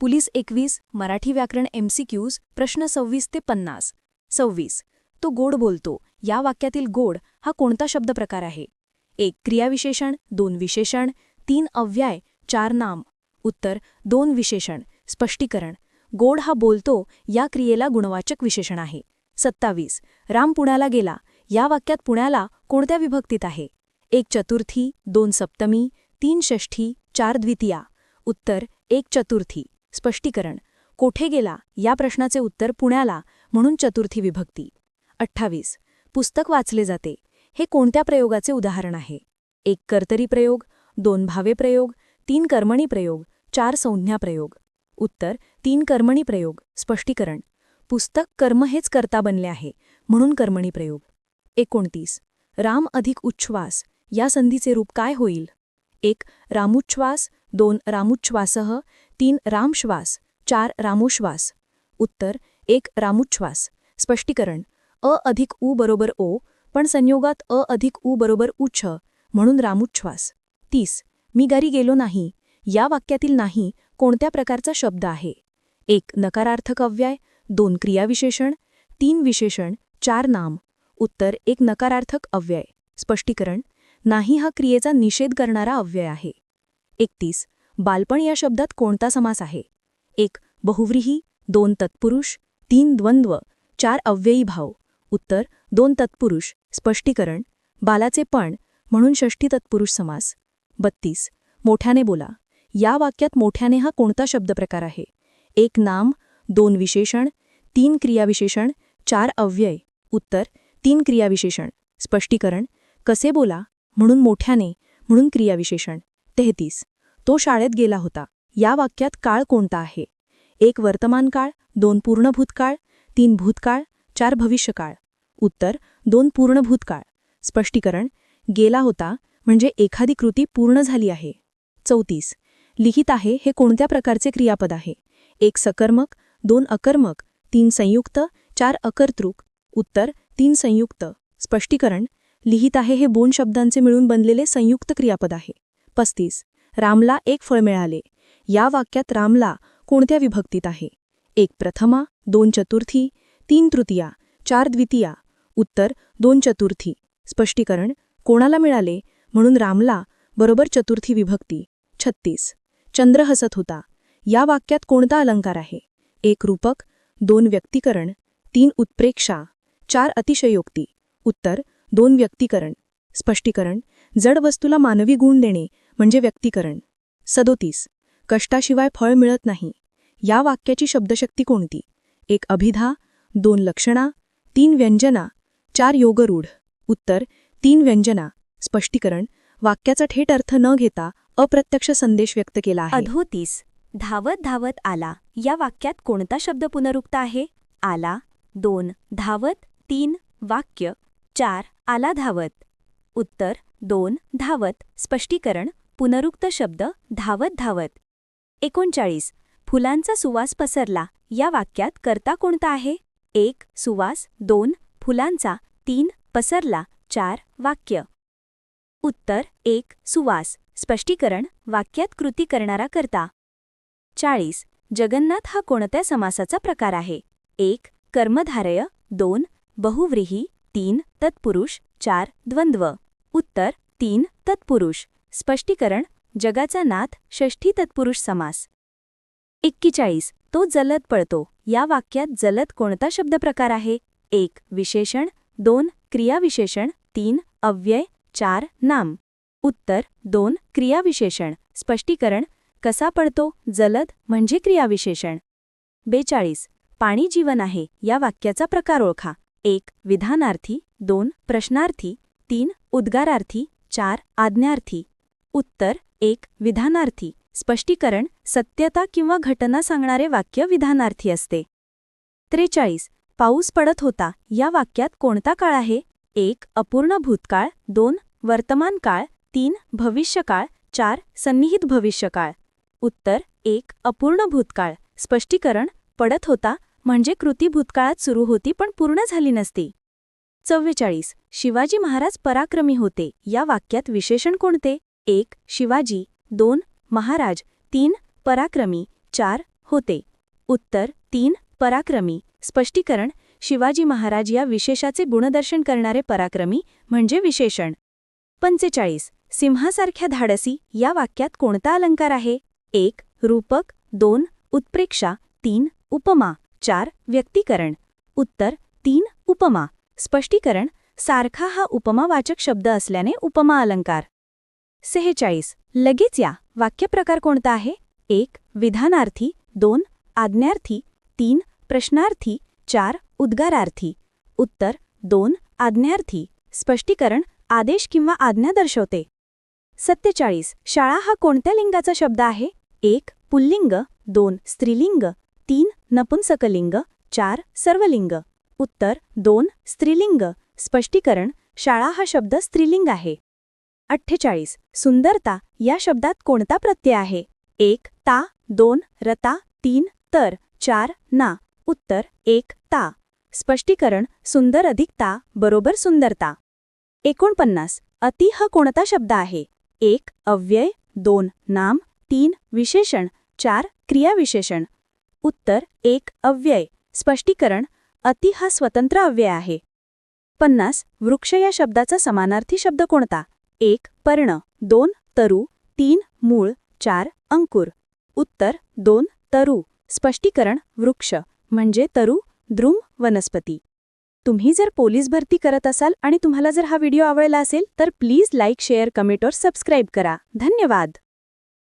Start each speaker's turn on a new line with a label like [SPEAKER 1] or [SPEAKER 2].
[SPEAKER 1] Police एकवीस मराठी व्याकरण MCQs प्रश्न सव्वीस ते पन्नास. सव्वीस. तो गोड बोलतो. या वाक्यातील गोड हा कोणता शब्दप्रकार आहे? एक क्रियाविशेषण. दोन विशेषण. तीन अव्याय. चार नाम. उत्तर दोन विशेषण. स्पष्टीकरण. गोड हा बोलतो या क्रियेला गुणवाचक विशेषण आहे. सत्तावीस. राम पुण्याला गेला. या वाक्यात पुण्याला कोणत्या विभक्तीत आहे? एक चतुर्थी. दोन सप्तमी. तीन षष्ठी. चार द्वितीया. उत्तर एक चतुर्थी. स्पष्टीकरण. कोठे गेला? या प्रश्नाचे उत्तर पुण्याला म्हणून चतुर्थी विभक्ती. अठ्ठावीस. पुस्तक वाचले जाते. हे कोणत्या प्रयोगाचे उदाहरण आहे? एक कर्तरी प्रयोग दोन भावे प्रयोग तीन कर्मणी प्रयोग चार संज्ञा प्रयोग. उत्तर तीन कर्मणी प्रयोग. स्पष्टीकरण. पुस्तक कर्म हेच कर्ता बनले आहे म्हणून कर्मणी प्रयोग. एकोणतीस. राम अधिक उच्छ्वास. या संधीचे रूप काय होईल? एक रामुच्छ्वास दोन रामुच्छ्वासह तीन रामश्वास चार रामोश्वास. उत्तर एक रामुच्छ्वास. स्पष्टीकरण अ अधिक उ बरोबर ओ पण संयोगात अ अधिक उ बरोबर उच्छ म्हणून रामुच्छ्वास. तीस मी गारी गेलो नाही या वाक्यातील नाही कोणत्या प्रकारचा शब्द आहे? एक नकारार्थक अव्यय. दोन क्रियाविशेषण. तीन विशेषण. चार नाम. उत्तर एक नकारार्थक अव्यय. स्पष्टीकरण नाही हा क्रियेचा निषेध करणारा अव्यय आहे. एकतीस बालपण या शब्दात कोणता समास आहे? एक बहुव्रीही दोन तत्पुरुष तीन द्वंद्व चार अव्ययी भाव. उत्तर दोन तत्पुरुष स्पष्टीकरण बालाचे पण म्हणून षष्ठी तत्पुरुष समास. बत्तीस मोठ्याने बोला. या वाक्यात मोठ्याने हा कोणता शब्दप्रकार आहे? एक नाम दोन विशेषण तीन क्रियाविशेषण चार अव्यय. उत्तर तीन क्रियाविशेषण स्पष्टीकरण कसे बोला म्हणून मोठ्याने म्हणून क्रियाविशेषण. तेहतीस तो शाळेत गेला होता. या वाक्यात काळ कोणता आहे? एक वर्तमान काळ दोन पूर्ण भूतकाळ तीन भूतकाळ चार भविष्यकाळ. उत्तर दोन पूर्ण भूतकाळ स्पष्टीकरण गेला होता म्हणजे एखादी कृती पूर्ण झाली आहे. चौतीस लिहित आहे हे कोणत्या प्रकारचे क्रियापद आहे? एक सकर्मक दोन अकर्मक तीन संयुक्त चार अकर्तृक. उत्तर तीन संयुक्त. स्पष्टीकरण लिहित आहे हे बोन शब्दांचे मिळून बनलेले संयुक्त क्रियापद आहे. पस्तीस रामला एक फळ मिळाले. या वाक्यात रामला कोणत्या विभक्तीत आहे? एक प्रथमा दोन चतुर्थी तीन तृतीया चार द्वितीया. उत्तर दोन चतुर्थी. स्पष्टीकरण कोणाला मिळाले? म्हणून रामला बरोबर चतुर्थी विभक्ती. छत्तीस. चंद्र हसत होता. या वाक्यात कोणता अलंकार आहे? एक रूपक दोन व्यक्तीकरण तीन उत्प्रेक्षा चार अतिशयोक्ती. उत्तर दोन व्यक्तीकरण. स्पष्टीकरण जड वस्तूला मानवी गुण देणे म्हणजे व्यक्तीकरण. सदोतीस. कष्टाशिवाय फळ मिळत नाही. या वाक्याची शब्दशक्ती कोणती? एक अभिधा दोन लक्षणा तीन व्यंजना चार योगरूढ. उत्तर तीन व्यंजना. स्पष्टीकरण. वाक्याचा थेट अर्थ न घेता अप्रत्यक्ष संदेश व्यक्त केला आहे.
[SPEAKER 2] अधोतीस. धावत धावत आला. या वाक्यात कोणता शब्द पुनरुक्त आहे? आला. दोन. धावत. तीन. वाक्य. चार. आला धावत. उत्तर. दोन. धावत. स्पष्टीकरण. पुनरुक्त शब्द धावत धावत. एकोणचाळीस. फुलांचा सुवास पसरला. या वाक्यात करता कोणता आहे? एक सुवास. दोन फुलांचा. तीन पसरला. चार वाक्य. उत्तर एक सुवास. स्पष्टीकरण वाक्यात कृती करणारा करता. चाळीस. जगन्नाथ हा कोणत्या समासाचा प्रकार आहे? एक कर्मधारय. दोन बहुव्रीही. तीन तत्पुरुष. चार द्वंद्व. उत्तर तीन तत्पुरुष. स्पष्टीकरण जगाचा नाथ षष्ठी तत्पुरुष समास. एक्केचाळीस तो जलद पळतो. या वाक्यात जलद कोणता शब्दप्रकार आहे? एक विशेषण. दोन क्रियाविशेषण. तीन अव्यय. चार नाम. उत्तर दोन क्रियाविशेषण. स्पष्टीकरण कसा पडतो जलद म्हणजे क्रियाविशेषण. बेचाळीस पाणी जीवन आहे. या वाक्याचा प्रकार ओळखा. एक विधानार्थी. दोन प्रश्नार्थी. तीन उद्गारार्थी. चार आज्ञार्थी. उत्तर एक विधानार्थी. स्पष्टीकरण सत्यता किंवा घटना सांगणारे वाक्य विधानार्थी असते. त्रेचाळीस पाऊस पडत होता. या वाक्यात कोणता काळ आहे? एक अपूर्ण भूतकाळ. दोन वर्तमान काळ. तीन भविष्यकाळ. चार सन्निहित भविष्यकाळ. उत्तर एक अपूर्ण भूतकाळ. स्पष्टीकरण पडत होता. म्हणजे कृती भूतकाळात सुरू होती पण पूर्ण झाली नसती. चव्वेचाळीस शिवाजी महाराज पराक्रमी होते. या वाक्यात विशेषण कोणते? एक शिवाजी दोन महाराज तीन पराक्रमी चार होते. उत्तर तीन पराक्रमी. स्पष्टीकरण शिवाजी महाराज या विशेषाचे गुणदर्शन करणारे पराक्रमी म्हणजे विशेषण. पंचेचाळीस सिंहासारख्या धाडसी या वाक्यात कोणता अलंकार आहे? एक रूपक दोन उत्प्रेक्षा तीन उपमा चार व्यक्तीकरण. उत्तर तीन उपमा. स्पष्टीकरण सारखा हा उपमावाचक शब्द असल्याने उपमा अलंकार. सेहेचाळीस. लगेच या. वाक्यप्रकार कोणता आहे? एक विधानार्थी. दोन आज्ञार्थी. तीन प्रश्नार्थी. चार उद्गारार्थी. उत्तर दोन आज्ञार्थी. स्पष्टीकरण आदेश किंवा आज्ञा दर्शवते. सत्तेचाळीस. शाळा हा कोणत्या लिंगाचा शब्द आहे? एक पुल्लिंग. दोन स्त्रीलिंग. तीन नपुंसकलिंग. चार सर्वलिंग. उत्तर दोन स्त्रीलिंग. स्पष्टीकरण शाळा हा शब्द स्त्रीलिंग आहे. अठ्ठेचाळीस. सुंदरता या शब्दात कोणता प्रत्यय आहे? एक ता. दोन रता. तीन तर. चार ना. उत्तर एक ता. स्पष्टीकरण सुंदर अधिक ता बरोबर सुंदरता. एकोणपन्नास. अति हा कोणता शब्द आहे? एक अव्यय. दोन नाम. तीन विशेषण. चार क्रियाविशेषण. उत्तर एक अव्यय. स्पष्टीकरण अति हा स्वतंत्र अव्यय आहे. पन्नास. वृक्ष या शब्दाचा समानार्थी शब्द कोणता? एक पर्ण. दोन तरु. तीन मूळ. चार अंकुर. उत्तर दोन तरु. स्पष्टीकरण वृक्ष. म्हणजे तरु द्रुम वनस्पती. तुम्ही जर पोलीस भरती करत असाल आणि तुम्हाला जर हा व्हिडिओ आवडला असेल तर प्लीज लाईक शेअर कमेंट और सबस्क्राईब करा. धन्यवाद.